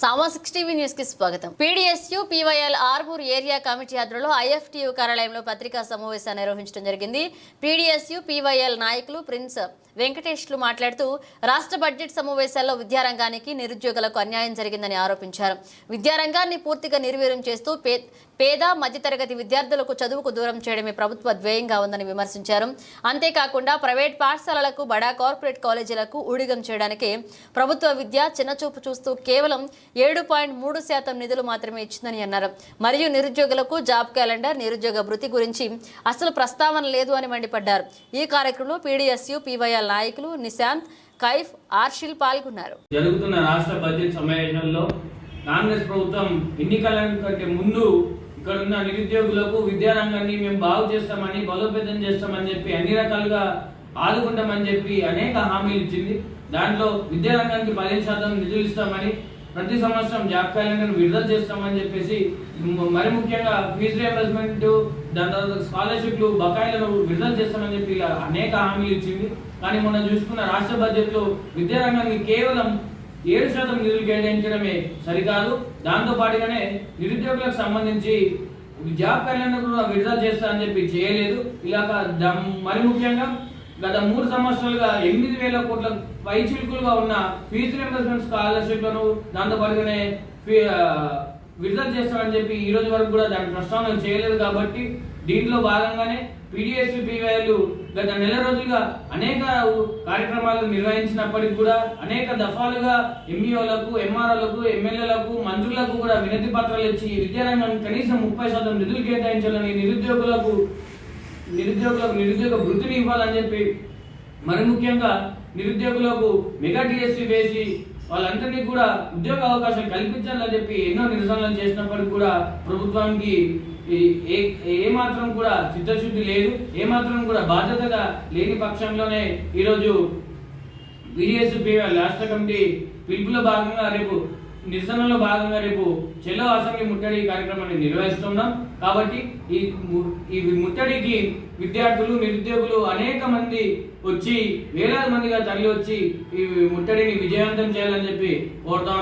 సామా six TV న్యూస్కి స్వాగతం. PDSU PYL Armoor area committee ఆధ్వర్యంలో ఐఎఫ్టియు కార్యాలయంలో పత్రికా సమావేశాన్ని నిర్వహించడం జరిగింది. పీడీఎస్యు పీవైఎల్ నాయకులు ప్రిన్స్ వెంకటేష్లు మాట్లాడుతూ రాష్ట్ర బడ్జెట్ సమావేశాల్లో విద్యారంగానికి నిరుద్యోగులకు అన్యాయం జరిగిందని ఆరోపించారు. విద్యారంగాన్ని పూర్తిగా నిర్వీర్యం చేస్తూ పే పేద మధ్యతరగతి విద్యార్థులకు చదువుకు దూరం చేయడమే ప్రభుత్వ ధ్యేయంగా ఉందని విమర్శించారు. అంతేకాకుండా ప్రైవేట్ పాఠశాలలకు బడా కార్పొరేట్ కాలేజీలకు ఊడిగం చేయడానికి ప్రభుత్వ విద్య చిన్నచూపు చూస్తూ కేవలం ఏడు పాయింట్ మూడు శాతం నిధులు మాత్రమే ఇచ్చిందని అన్నారు. మరియు నిరుద్యోగులకు జాబ్ క్యాలెండర్ నిరుద్యోగ భృతి గురించి అసలు ప్రస్తావన లేదు అని మండిపడ్డారు. ఈ కార్యక్రమంలో పీడీఎస్యు పీవైఎల్ నాయకులు నిశాంత్ కైఫ్ ఆర్షిల్ పాల్గొన్నారు. జరుగుతున్న రాష్ట్ర బడ్జెట్ సమావేశంలో కాంగ్రెస్ ప్రభుత్వం ఎన్నికల కంటే ముందు ఇక్కడ ఉన్న నిరుద్యోగులకు విద్యారంగాన్ని మేము బాగు చేస్తామని బలోపేతం చేస్తామని చెప్పి అన్ని రకాలుగా ఆదుకుంటామని చెప్పి అనేక హామీలు ఇచ్చింది. దాంట్లో విద్యారంగానికి పదిహేను శాతం నిధులు ఇస్తామని ప్రతి సంవత్సరం జాబ్ క్యాలెండర్ విడుదల చేస్తామని చెప్పేసి మరి ముఖ్యంగా ఫీజు రియంబర్స్మెంట్ దాని తర్వాత స్కాలర్షిప్లు బకాయిలను విడుదల చేస్తామని చెప్పి ఇలా అనేక హామీలు ఇచ్చింది. కానీ మొన్న చూసుకున్న రాష్ట్ర బడ్జెట్లో విద్యారంగానికి కేవలం ఏడు శాతం నిధులు కేటాయించడమే సరికాదు. దాంతో పాటుగానే నిరుద్యోగులకు సంబంధించి జాబ్ క్యాలెండర్ కూడా విడుదల చేస్తా అని చెప్పి చేయలేదు. ఇలా మరి ముఖ్యంగా గత మూడు సంవత్సరాలుగా ఎనిమిది వేల కోట్ల పైచిలుకులుగా ఉన్న ఫీజు రియంబర్స్మెంట్ స్కాలర్షిప్లను దాంతో పాటుగానే విడుదల చేస్తామని చెప్పి ఈ రోజు వరకు కూడా దాని ప్రస్తావన చేయలేదు కాబట్టి దీంట్లో భాగంగానే పీడిఎస్ పీవైలు గత నెల రోజులుగా అనేక కార్యక్రమాలు నిర్వహించినప్పటికీ కూడా అనేక దఫాలుగా ఎంఈఓలకు ఎంఆర్ఓలకు ఎమ్మెల్యేలకు మంత్రులకు కూడా వినతి పత్రాలు ఇచ్చి విద్యారంగం కనీసం ముప్పై శాతం నిధులు కేటాయించాలని నిరుద్యోగులకు నిరుద్యోగులకు నిరుద్యోగ వృత్తిని ఇవ్వాలని చెప్పి మరి ముఖ్యంగా నిరుద్యోగులకు మెగా డిఎస్సి వేసి వాళ్ళందరినీ కూడా ఉద్యోగ అవకాశాలు కల్పించాలని చెప్పి ఎన్నో నిరసనలు చేసినప్పటికీ కూడా ప్రభుత్వానికి ఏ మాత్రం కూడా చిత్తశుద్ధి లేదు ఏ మాత్రం కూడా బాధ్యతగా లేని పక్షంలోనే ఈరోజు బీడీఎస్ రాష్ట్ర కమిటీ పిలుపులో భాగంగా రేపు నిరసనలో భాగంగా రేపు చెల్లో అసెంబ్లీ ముట్టడి కార్యక్రమాన్ని నిర్వహిస్తున్నాం. కాబట్టి ఈ ఈ ముట్టడికి విద్యార్థులు నిరుద్యోగులు అనేక మంది వచ్చి వేలాది మందిగా తరలి వచ్చి ఈ ముట్టడిని విజయవంతం చేయాలని చెప్పి కోరుతాం